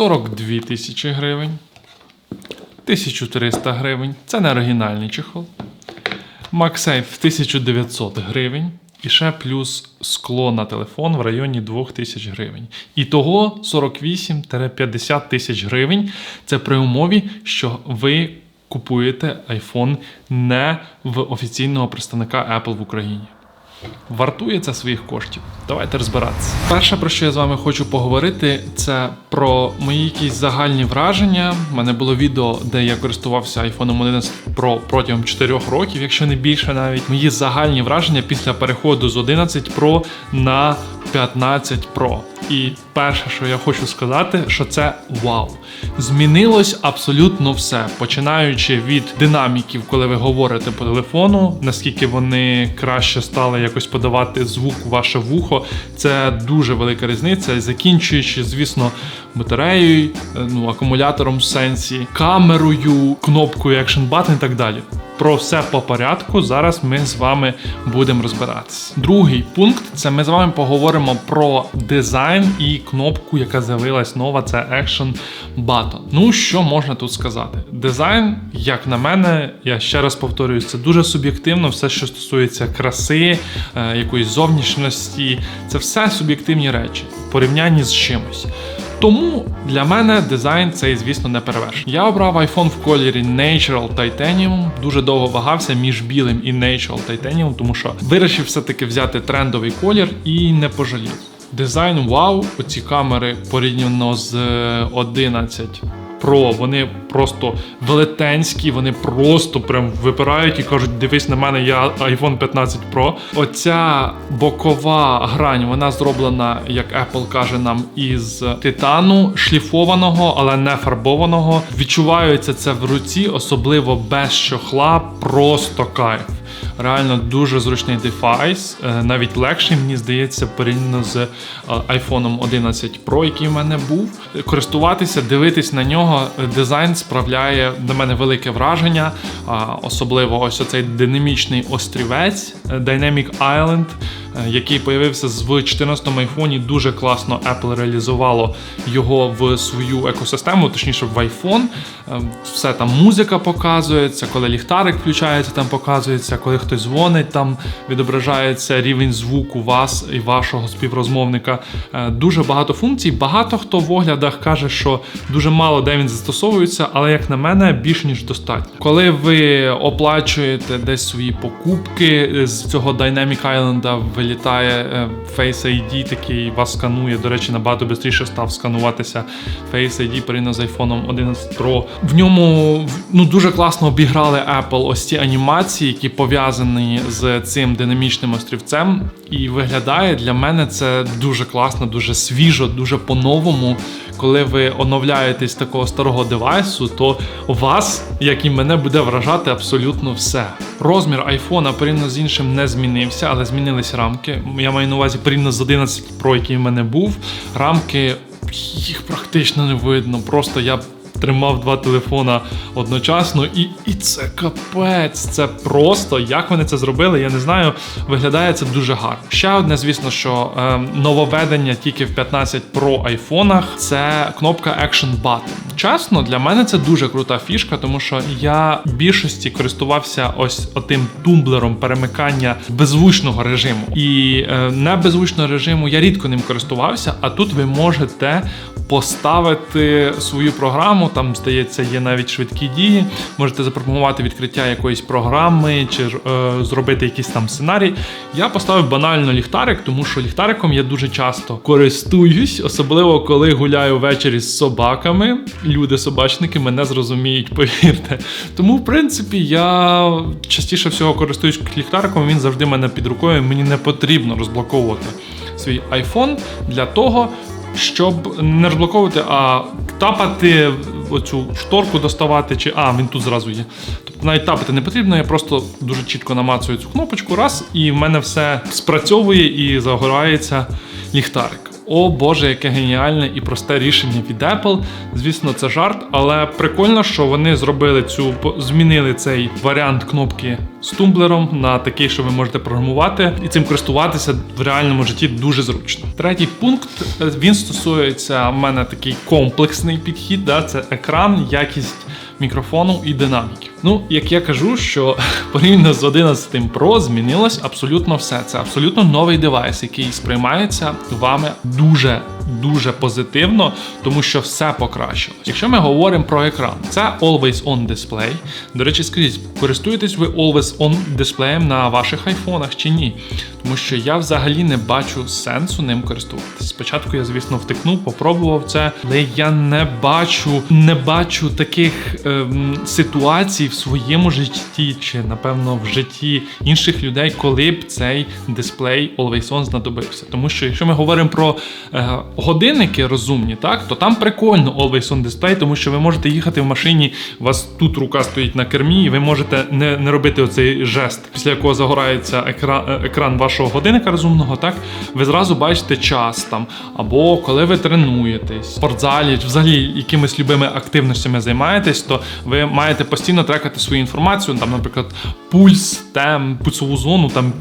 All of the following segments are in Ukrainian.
42 тисячі гривень. 1300 гривень. Це не оригінальний чехол. MagSafe 1900 гривень. І ще плюс скло на телефон в районі 2000 гривень. Ітого 48-50 тисяч гривень. Це при умові, що ви купуєте iPhone не в офіційного представника Apple в Україні. Вартує це своїх коштів. Давайте розбиратися. Перше, про що я з вами хочу поговорити, це про мої якісь загальні враження. У мене було відео, де я користувався iPhone 11 Pro протягом 4 років, якщо не більше навіть. Мої загальні враження після переходу з 11 Pro на 15 Pro. І перше, що я хочу сказати, що це вау. Змінилось абсолютно все, починаючи від динаміків, коли ви говорите по телефону, наскільки вони краще стали якось подавати звук у ваше вухо. Це дуже велика різниця. І Закінчуючи, звісно, батареєю, е, ну, акумулятором в сенсі, камерою, кнопкою Action Button і так далі. Про все по порядку. Зараз ми з вами будемо розбиратися. Другий пункт це ми з вами поговоримо про дизайн і кнопку, яка з'явилась нова. Це Action Button. Ну що можна тут сказати? Дизайн, як на мене, я ще раз повторюю, це дуже суб'єктивно. Все, що стосується краси, е, якоїсь зовнішності, це все суб'єктивні речі в порівнянні з чимось. Тому для мене дизайн цей, звісно, не перевершений. Я обрав iPhone в кольорі Natural Titanium. Дуже довго вагався між білим і Natural Titanium, тому що вирішив все-таки взяти трендовий колір і не пожалів. Дизайн вау, оці камери порівняно з е, 11 Pro, вони просто велетенські, вони просто прям випирають і кажуть: дивись на мене, я iPhone 15 Pro. Оця бокова грань, вона зроблена, як Apple каже нам, із титану, шліфованого, але не фарбованого. Відчувається це в руці, особливо без чохла, просто кайф. Реально дуже зручний девайс, е, навіть легший, мені здається, порівняно з е, iPhone 11 Pro, який в мене був. Користуватися, дивитись на нього, е, дизайн справляє на мене велике враження. Особливо ось оцей динамічний острівець е, Dynamic Island, який появився в 14 айфоні. Дуже класно Apple реалізувало його в свою екосистему, точніше в iPhone. Е, Все там музика показується, коли ліхтарик включається, там показується, коли хтось дзвонить, там відображається рівень звуку вас і вашого співрозмовника. Е, Дуже багато функцій. Багато хто в оглядах каже, що дуже мало де він застосовується, але як на мене, більш ніж достатньо. Коли ви оплачуєте десь свої покупки з цього Dynamic Island вилітає е, Face ID, такий вас сканує. До речі, набагато швидше став скануватися Face ID порівняно з iPhone 11 Pro. В ньому ну дуже класно обіграли Apple ось ці анімації, які пов'язані з цим динамічним острівцем. І виглядає для мене це дуже класно, дуже свіжо, дуже по-новому. Коли ви оновляєтесь такого старого девайсу, то вас, як і мене, буде вражати абсолютно все. Розмір айфона порівняно з іншим не змінився, але змінились рамки. Я маю на увазі порівняно з 11 Pro, який в мене був. Рамки їх практично не видно. Просто я тримав два телефона одночасно, і, і це капець. Це просто як вони це зробили, я не знаю. Виглядає це дуже гарно. Ще одне, звісно, що е, нововведення тільки в 15 Pro айфонах це кнопка Action Button. Чесно, для мене це дуже крута фішка, тому що я в більшості користувався ось отим тумблером перемикання беззвучного режиму. І е, не беззвучного режиму я рідко ним користувався, а тут ви можете поставити свою програму. Там, здається, є навіть швидкі дії. Можете запропонувати відкриття якоїсь програми чи е, зробити якийсь там сценарій. Я поставив банально ліхтарик, тому що ліхтариком я дуже часто користуюсь, особливо коли гуляю ввечері з собаками. Люди, собачники, мене зрозуміють, повірте. Тому, в принципі, я частіше всього користуюсь ліхтариком. Він завжди мене під рукою. Мені не потрібно розблоковувати свій iPhone для того, щоб не розблоковувати, а тапати оцю шторку доставати, чи а, він тут зразу є. Тобто навіть тапати не потрібно, я просто дуже чітко намацую цю кнопочку, раз, і в мене все спрацьовує і загорається ліхтарик. О Боже, яке геніальне і просте рішення від Apple. Звісно, це жарт, але прикольно, що вони зробили цю змінили цей варіант кнопки з тумблером на такий, що ви можете програмувати, і цим користуватися в реальному житті дуже зручно. Третій пункт е, він стосується в мене такий комплексний підхід. Да, це екран, якість мікрофону і динаміків. Ну, як я кажу, що порівняно з 11 Pro змінилось абсолютно все. Це абсолютно новий девайс, який сприймається вами дуже дуже позитивно, тому що все покращилось. Якщо ми говоримо про екран, це Always On Display. До речі, скажіть, користуєтесь ви Always On дисплеєм на ваших айфонах чи ні? Тому що я взагалі не бачу сенсу ним користуватися. Спочатку я, звісно, втикнув, попробував це, але я не бачу, не бачу таких ем, ситуацій в своєму житті, чи напевно в житті інших людей, коли б цей дисплей Always On знадобився. Тому що якщо ми говоримо про е, годинники розумні, так? То там прикольно Always On Display, тому що ви можете їхати в машині, у вас тут рука стоїть на кермі, і ви можете не, не робити оцей жест, після якого загорається екран, е, екран вашого годинника розумного, так? Ви зразу бачите час там, або коли ви тренуєтесь, в спортзалі, взагалі якимись любими активностями займаєтесь, то ви маєте постійно трекати свою інформацію, там, наприклад, пульс, тем, пульсову зону, там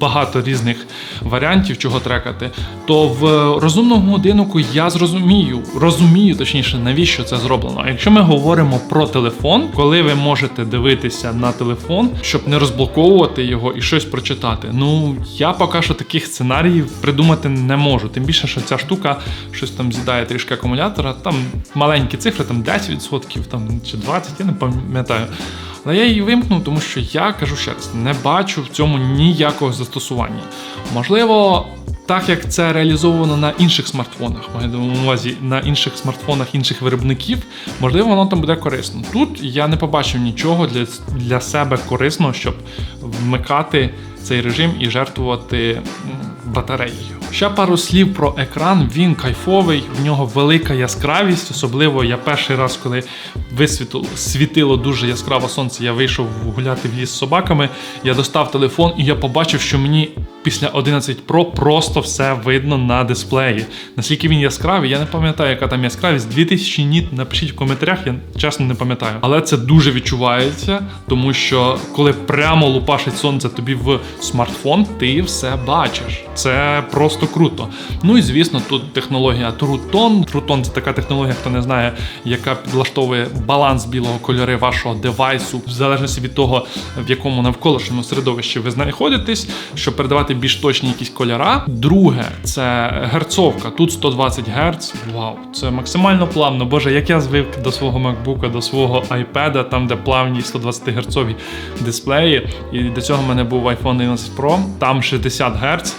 багато різних варіантів, чого трекати. То в розумному годиннику я зрозумію, розумію точніше, навіщо це зроблено. Якщо ми говоримо про телефон, коли ви можете дивитися на телефон, щоб не розблоковувати його і щось прочитати, ну я поки що таких сценаріїв придумати не можу. Тим більше, що ця штука щось там з'їдає трішки акумулятора, там маленькі цифри, там 10%, там чи 20%, я не пам'ятаю. Але я її вимкнув, тому що я кажу ще раз, не бачу в цьому ніякого застосування. Можливо, так як це реалізовано на інших смартфонах, на увазі на інших смартфонах інших виробників, можливо, воно там буде корисно. Тут я не побачив нічого для, для себе корисного, щоб вмикати цей режим і жертвувати батареєю. Ще пару слів про екран. Він кайфовий, в нього велика яскравість. Особливо я перший раз, коли висвітило світило дуже яскраво сонце, я вийшов гуляти в ліс з собаками. Я достав телефон і я побачив, що мені після 11 Pro просто все видно на дисплеї. Наскільки він яскравий, я не пам'ятаю, яка там яскравість. 2000 ніт, напишіть в коментарях, я чесно не пам'ятаю. Але це дуже відчувається, тому що коли прямо лупашить сонце тобі в смартфон, ти все бачиш. Це просто круто. Ну і звісно, тут технологія Truton. Truton – це така технологія, хто не знає, яка підлаштовує баланс білого кольори вашого девайсу, в залежності від того, в якому навколишньому середовищі ви знаходитесь, щоб передавати більш точні якісь кольора. Друге, це герцовка. Тут 120 Гц. Вау, це максимально плавно. Боже, як я звик до свого MacBook, до свого iPad, там де плавні 120 герцові дисплеї. І до цього в мене був iPhone 11 Pro, там 60 Гц.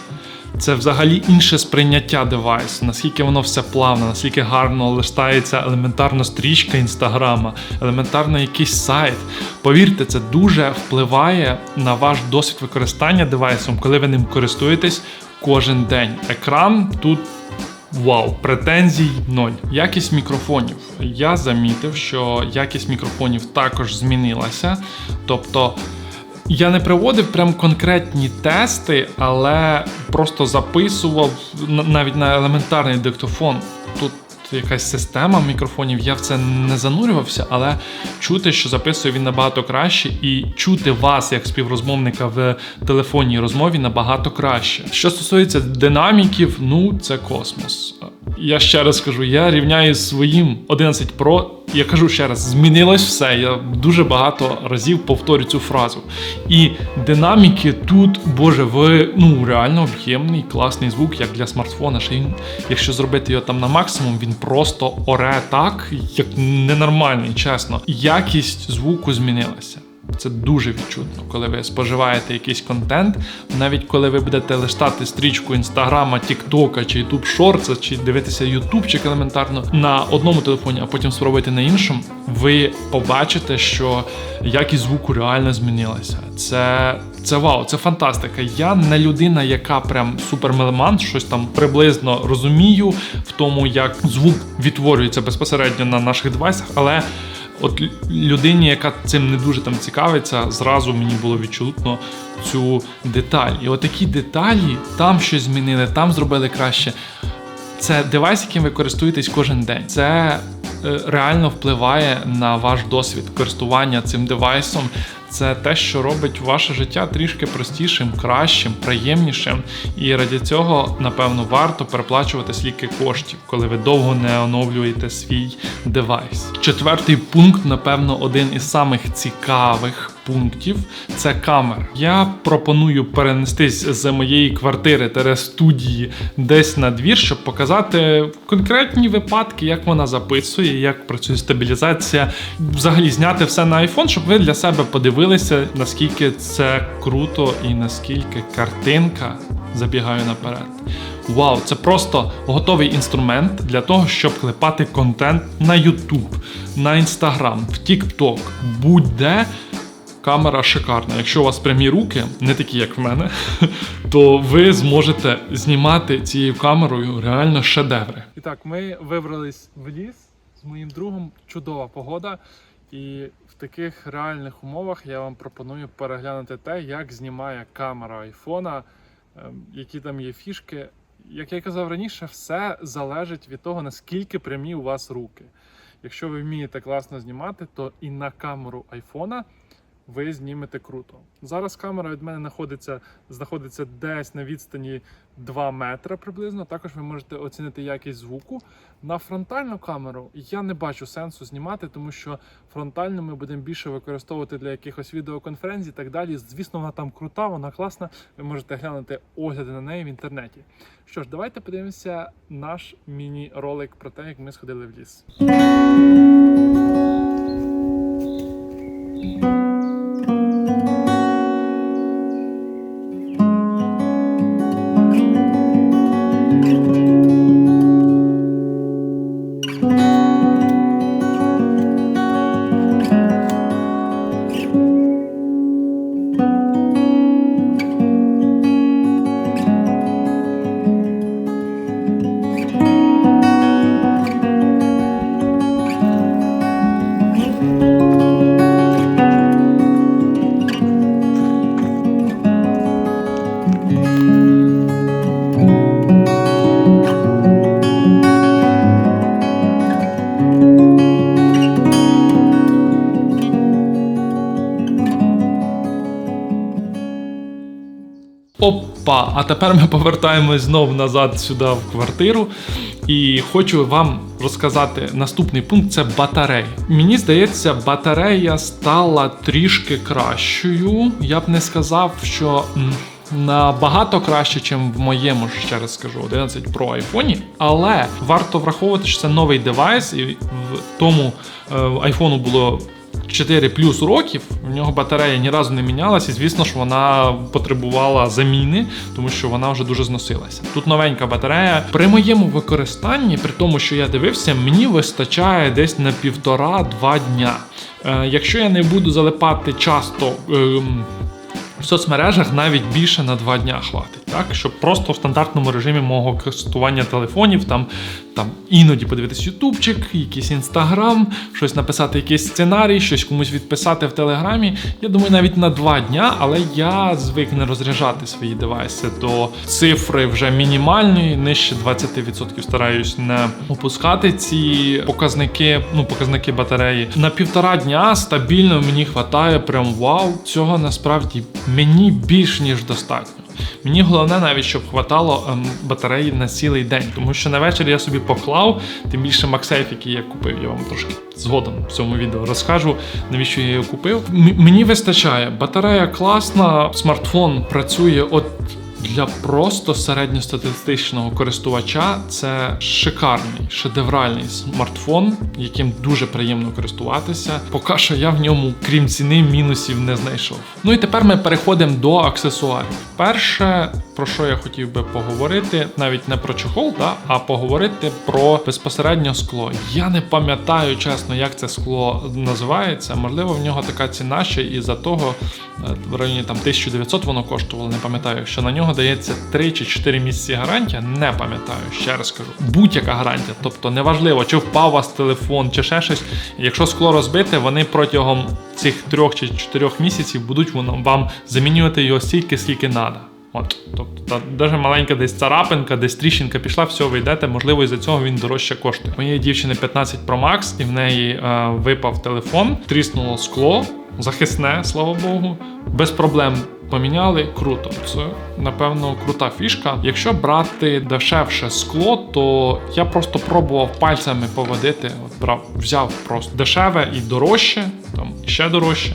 Це взагалі інше сприйняття девайсу, наскільки воно все плавно, наскільки гарно листається елементарно стрічка інстаграма, елементарно якийсь сайт. Повірте, це дуже впливає на ваш досвід використання девайсом, коли ви ним користуєтесь кожен день. Екран тут. Вау, претензій ноль. Якість мікрофонів. Я замітив, що якість мікрофонів також змінилася. Тобто я не проводив прям конкретні тести, але просто записував навіть на елементарний диктофон. Тут якась система мікрофонів, я в це не занурювався, але чути, що записує він набагато краще, і чути вас як співрозмовника в телефонній розмові набагато краще. Що стосується динаміків, ну це космос. Я ще раз скажу, я рівняю з своїм 11 Pro. Я кажу ще раз, змінилось все. Я дуже багато разів повторю цю фразу. І динаміки тут, боже, ви ну реально об'ємний, класний звук, як для смартфона. Ще він, якщо зробити його там на максимум, він просто оре так, як ненормальний, чесно. Якість звуку змінилася. Це дуже відчутно, коли ви споживаєте якийсь контент, навіть коли ви будете листати стрічку інстаграма, Тіктока чи Ютуб Шорца, чи дивитися Ютубчик елементарно на одному телефоні, а потім спробуєте на іншому, ви побачите, що якість звуку реально змінилася. Це це вау, це фантастика. Я не людина, яка прям супермелеман, щось там приблизно розумію в тому, як звук відтворюється безпосередньо на наших девайсах, але. От людині, яка цим не дуже там цікавиться, зразу мені було відчутно цю деталь. І от такі деталі там щось змінили, там зробили краще. Це девайс, яким ви користуєтесь кожен день. Це е, реально впливає на ваш досвід користування цим девайсом. Це те, що робить ваше життя трішки простішим, кращим, приємнішим. І раді цього, напевно, варто переплачувати стільки коштів, коли ви довго не оновлюєте свій девайс. Четвертий пункт, напевно, один із самих цікавих пунктів це камера. Я пропоную перенестись з моєї квартири тере студії десь на двір, щоб показати конкретні випадки, як вона записує, як працює стабілізація. Взагалі зняти все на iPhone, щоб ви для себе подивилися, наскільки це круто і наскільки картинка забігаю наперед. Вау, це просто готовий інструмент для того, щоб клепати контент на YouTube, на Instagram, в TikTok, будь-де. Камера шикарна. Якщо у вас прямі руки, не такі, як в мене, то ви зможете знімати цією камерою реально шедеври. І так, ми вибрались в ліс з моїм другом. Чудова погода. І в таких реальних умовах я вам пропоную переглянути те, як знімає камера айфона, ем, які там є фішки. Як я казав раніше, все залежить від того, наскільки прямі у вас руки. Якщо ви вмієте класно знімати, то і на камеру айфона ви знімете круто. Зараз камера від мене знаходиться, знаходиться десь на відстані 2 метри приблизно. Також ви можете оцінити якість звуку. На фронтальну камеру я не бачу сенсу знімати, тому що фронтальну ми будемо більше використовувати для якихось відеоконференцій і так далі. Звісно, вона там крута, вона класна. Ви можете глянути огляди на неї в інтернеті. Що ж, давайте подивимося наш міні-ролик про те, як ми сходили в ліс. Опа! А тепер ми повертаємось знов назад сюди в квартиру. І хочу вам розказати наступний пункт це батарея. Мені здається, батарея стала трішки кращою. Я б не сказав, що. Набагато краще, ніж в моєму, ще раз скажу, 11 Pro айфоні. Але варто враховувати, що це новий девайс, і в тому е, айфону було 4 плюс років, в нього батарея ні разу не мінялася, і звісно ж вона потребувала заміни, тому що вона вже дуже зносилася. Тут новенька батарея. При моєму використанні, при тому, що я дивився, мені вистачає десь на півтора-два дня. Е, якщо я не буду залипати часто. ем, в соцмережах навіть більше на два дня хватить, так щоб просто в стандартному режимі мого користування телефонів там, там іноді подивитись ютубчик, якийсь інстаграм, щось написати, якийсь сценарій, щось комусь відписати в телеграмі. Я думаю, навіть на два дня, але я звик не розряджати свої девайси до цифри вже мінімальної, нижче 20% стараюсь не опускати ці показники, ну показники батареї. На півтора дня стабільно мені хватає, прям вау. Цього насправді мені більш ніж достатньо. Мені головне навіть, щоб хватало ем, батареї на цілий день, тому що на вечір я собі поклав, тим більше MagSafe, який я купив, я вам трошки згодом в цьому відео розкажу, навіщо я його купив. М- мені вистачає, батарея класна, смартфон працює от. Для просто середньостатистичного користувача це шикарний шедевральний смартфон, яким дуже приємно користуватися. Поки що я в ньому, крім ціни, мінусів не знайшов. Ну і тепер ми переходимо до аксесуарів. Перше, про що я хотів би поговорити, навіть не про чохол, да, а поговорити про безпосередньо скло. Я не пам'ятаю чесно, як це скло називається. Можливо, в нього така ціна ще і за того е, в районі там 1900 воно коштувало, не пам'ятаю. Якщо на нього дається 3 чи 4 місяці гарантія, не пам'ятаю, ще раз кажу. Будь-яка гарантія, тобто неважливо, чи впав у вас телефон, чи ще щось. Якщо скло розбите, вони протягом цих трьох чи чотирьох місяців будуть вам замінювати його стільки, скільки треба. От, тобто, та, даже маленька десь царапинка, десь тріщинка пішла, все, ви йдете, можливо, із-за цього він дорожче коштує. Моєї дівчини 15 Pro Max, і в неї е, випав телефон, тріснуло скло, захисне, слава Богу, без проблем. Поміняли круто. Це напевно крута фішка. Якщо брати дешевше скло, то я просто пробував пальцями поводити. От брав, взяв просто дешеве і дорожче, там ще дорожче.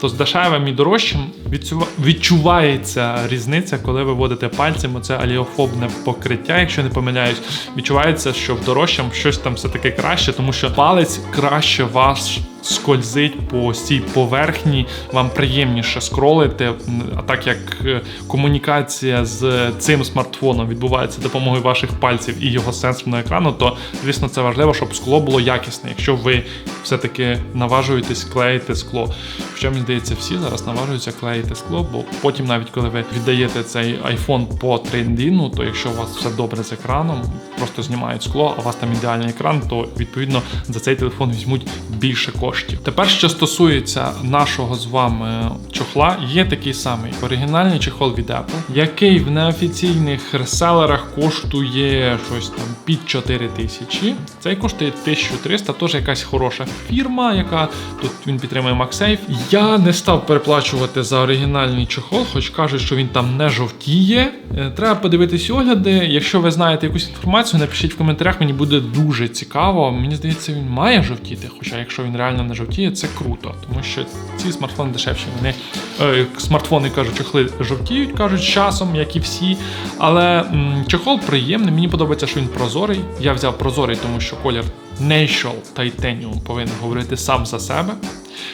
То з дешевим і дорожчим відчува- відчувається різниця, коли ви водите пальцем. Оце аліофобне покриття, якщо не помиляюсь, відчувається, що в дорожчому щось там все таки краще, тому що палець краще вас скользить по цій поверхні, вам приємніше скролити. А так як е, комунікація з цим смартфоном відбувається допомогою ваших пальців і його сенсорного екрану, то звісно це важливо, щоб скло було якісне. Якщо ви все-таки наважуєтесь клеїти скло. Хоча мені здається, всі зараз наважуються клеїти скло, бо потім, навіть коли ви віддаєте цей iPhone по трендіну, то якщо у вас все добре з екраном, просто знімають скло, а у вас там ідеальний екран, то відповідно за цей телефон візьмуть більше коштів. Тепер, що стосується нашого з вами чохла, є такий самий оригінальний чехол від Apple, який в неофіційних реселерах коштує щось там під 4 тисячі. Цей коштує 1300, теж якась хороша фірма, яка тут він підтримує MagSafe. Я не став переплачувати за оригінальний чохол, хоч кажуть, що він там не жовтіє. Е, Треба подивитись огляди. Якщо ви знаєте якусь інформацію, напишіть в коментарях, мені буде дуже цікаво. Мені здається, він має жовтіти. Хоча, якщо він реально не жовтіє, це круто, тому що ці смартфони дешевші. Вони е, смартфони кажуть, чохли жовтіють, кажуть часом, як і всі. Але м, чохол приємний. Мені подобається, що він прозорий. Я взяв прозорий, тому що колір Natural Titanium повинен говорити сам за себе,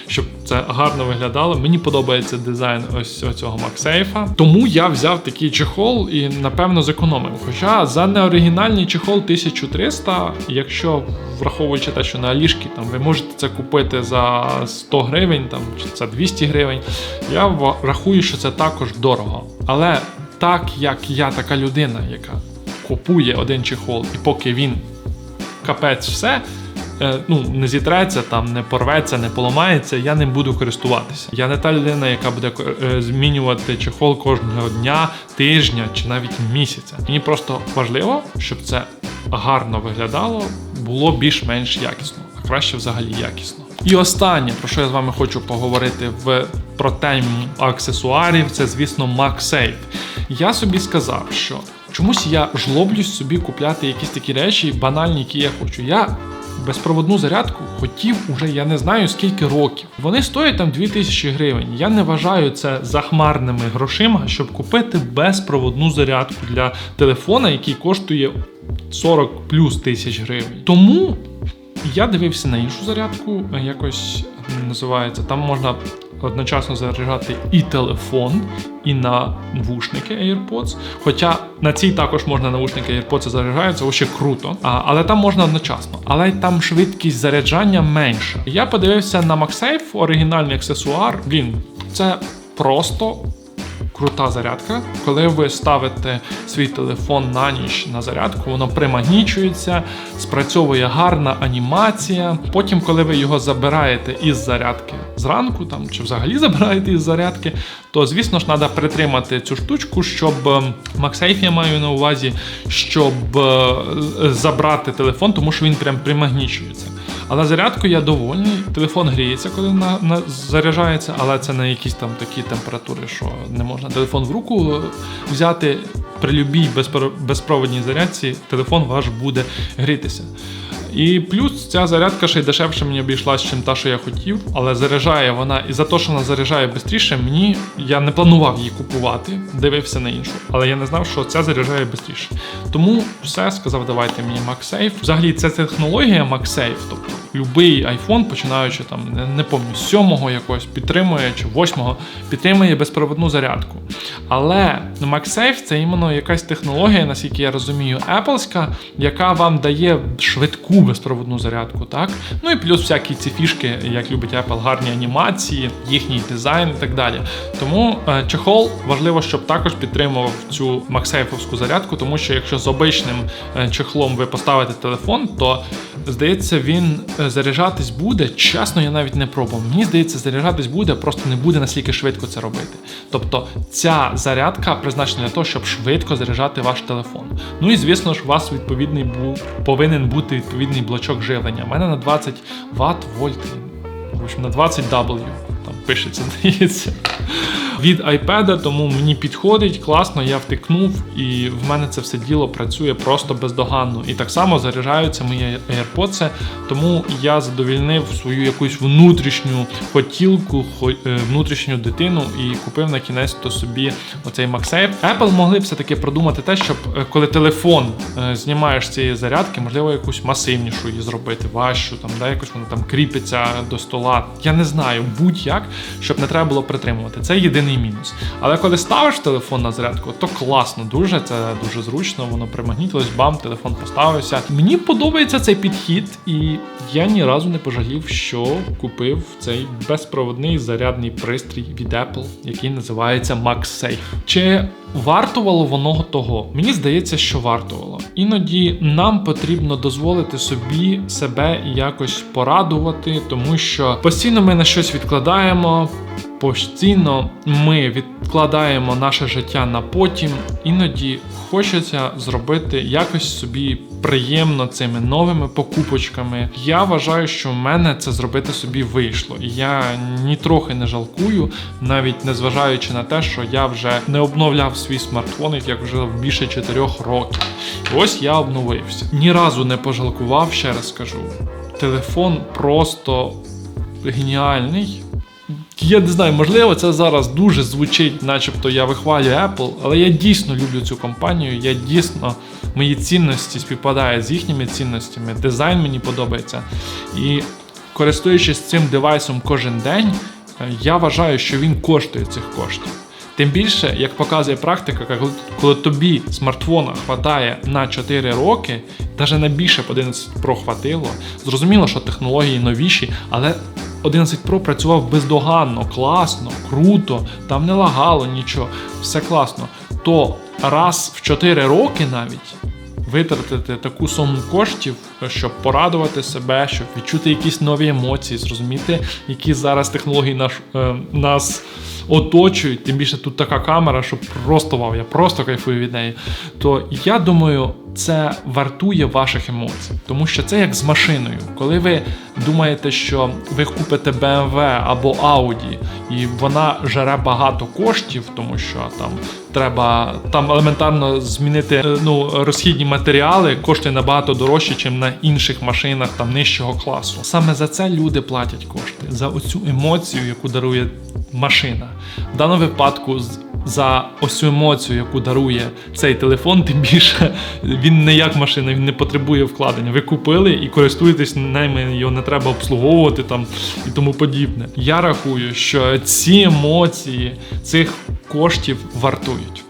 щоб це гарно виглядало. Мені подобається дизайн ось цього MagSafe. Тому я взяв такий чехол і напевно зекономив. Хоча за неоригінальний чехол 1300, якщо враховуючи те, що на Алішки там ви можете це купити за 100 гривень, там чи за 200 гривень, я рахую, що це також дорого. Але так як я така людина, яка купує один чехол, і поки він капець все. Е, Ну, не зітреться, там, не порветься, не поламається, я ним буду користуватися. Я не та людина, яка буде е, змінювати чехол кожного дня, тижня чи навіть місяця. Мені просто важливо, щоб це гарно виглядало, було більш-менш якісно, а краще взагалі якісно. І останнє, про що я з вами хочу поговорити в про темі аксесуарів, це, звісно, MagSafe. Я собі сказав, що чомусь я жлоблюсь собі купляти якісь такі речі, банальні, які я хочу. Я безпроводну зарядку хотів уже я не знаю скільки років. Вони стоять там 2000 гривень. Я не вважаю це захмарними грошима, щоб купити безпроводну зарядку для телефона, який коштує 40 плюс тисяч гривень. Тому я дивився на іншу зарядку, якось називається. Там можна одночасно заряджати і телефон, і на навушники AirPods. Хоча на цій також можна навушники AirPods заряджаються, вообще круто. А, але там можна одночасно. Але там швидкість заряджання менша. Я подивився на MagSafe, оригінальний аксесуар. Блін, це просто крута зарядка. Коли ви ставите свій телефон на ніч на зарядку, воно примагнічується, спрацьовує гарна анімація. Потім, коли ви його забираєте із зарядки зранку, там чи взагалі забираєте із зарядки, то звісно ж треба притримати цю штучку, щоб ем, MagSafe я маю на увазі, щоб е, забрати телефон, тому що він прям примагнічується. Але зарядку я довольний. Телефон гріється, коли на, на заряджається, але це на якісь там такі температури, що не можна телефон в руку взяти. При любій безпро- безпроводній зарядці телефон ваш буде грітися. І плюс ця зарядка ще й дешевше мені обійшлась, ніж та, що я хотів, але заряджає вона, і за те, що вона заряджає швидше, мені я не планував її купувати, дивився на іншу, але я не знав, що ця заряджає швидше. Тому все сказав, давайте мені MagSafe. Взагалі, це технологія MagSafe, тобто будь-який iPhone, починаючи там, не, не пам'ятаю, сьомого якогось підтримує чи восьмого, підтримує безпроводну зарядку. Але MagSafe це іменно якась технологія, наскільки я розумію, Appleська, яка вам дає швидку таку безпроводну зарядку, так? Ну і плюс всякі ці фішки, як любить Apple, гарні анімації, їхній дизайн і так далі. Тому е, чехол важливо, щоб також підтримував цю максейфовську зарядку, тому що якщо з обичним е, чехлом ви поставите телефон, то здається, він е, заряджатись буде. Чесно, я навіть не пробував. Мені здається, заряджатись буде, просто не буде настільки швидко це робити. Тобто ця зарядка призначена для того, щоб швидко заряджати ваш телефон. Ну і звісно ж, у вас відповідний бу... повинен бути відповідний блочок живлення. У мене на 20 Вт вольт, в общем, на 20 W. Там пишеться, здається. Від iPad, тому мені підходить класно, я втикнув, і в мене це все діло працює просто бездоганно. І так само заряджаються мої AirPods, тому я задовільнив свою якусь внутрішню хотілку, хо- е, внутрішню дитину і купив на кінець то собі оцей MagSafe. Apple могли все-таки продумати те, щоб е, коли телефон е, знімаєш з цієї зарядки, можливо, якусь масивнішу її зробити, важчу, там, да, якось вона там кріпиться до стола. Я не знаю, будь-як, щоб не треба було притримувати. Це єдиний мінус. Але коли ставиш телефон на зарядку, то класно, дуже це дуже зручно, воно примагнітилось, бам, телефон поставився. Мені подобається цей підхід, і я ні разу не пожалів, що купив цей безпроводний зарядний пристрій від Apple, який називається MagSafe. Чи вартувало воно того? Мені здається, що вартувало. Іноді нам потрібно дозволити собі себе якось порадувати, тому що постійно ми на щось відкладаємо. Постійно ми відкладаємо наше життя на потім. Іноді хочеться зробити якось собі приємно цими новими покупочками. Я вважаю, що в мене це зробити собі вийшло. І я нітрохи не жалкую, навіть незважаючи на те, що я вже не обновляв свій смартфон, як вже більше 4 років. Ось я обновився. Ні разу не пожалкував, ще раз скажу. Телефон просто геніальний. Я не знаю, можливо, це зараз дуже звучить, начебто я вихвалюю Apple, але я дійсно люблю цю компанію. Я дійсно мої цінності співпадають з їхніми цінностями. Дизайн мені подобається. І користуючись цим девайсом кожен день, я вважаю, що він коштує цих коштів. Тим більше, як показує практика, коли- тобі смартфона хватає на 4 роки, навіть на більше б 11 Pro хватило. Зрозуміло, що технології новіші, але 11 Pro працював бездоганно, класно, круто, там не лагало нічого, все класно. То раз в 4 роки навіть витратити таку суму коштів, щоб порадувати себе, щоб відчути якісь нові емоції, зрозуміти, які зараз технології наш, е, нас оточують. Тим більше тут така камера, що просто вау, я просто кайфую від неї. То я думаю, це вартує ваших емоцій, тому що це як з машиною. Коли ви думаєте, що ви купите BMW або Audi, і вона жере багато коштів, тому що там треба там елементарно змінити е, ну, розхідні матеріали, коштує набагато дорожче, ніж на інших машинах там нижчого класу. Саме за це люди платять кошти, за оцю емоцію, яку дарує машина. В даному випадку за ось емоцію, яку дарує цей телефон, тим більше він не як машина, він не потребує вкладення. Ви купили і користуєтесь ними, його не треба обслуговувати там і тому подібне. Я рахую, що ці емоції цих коштів вартують.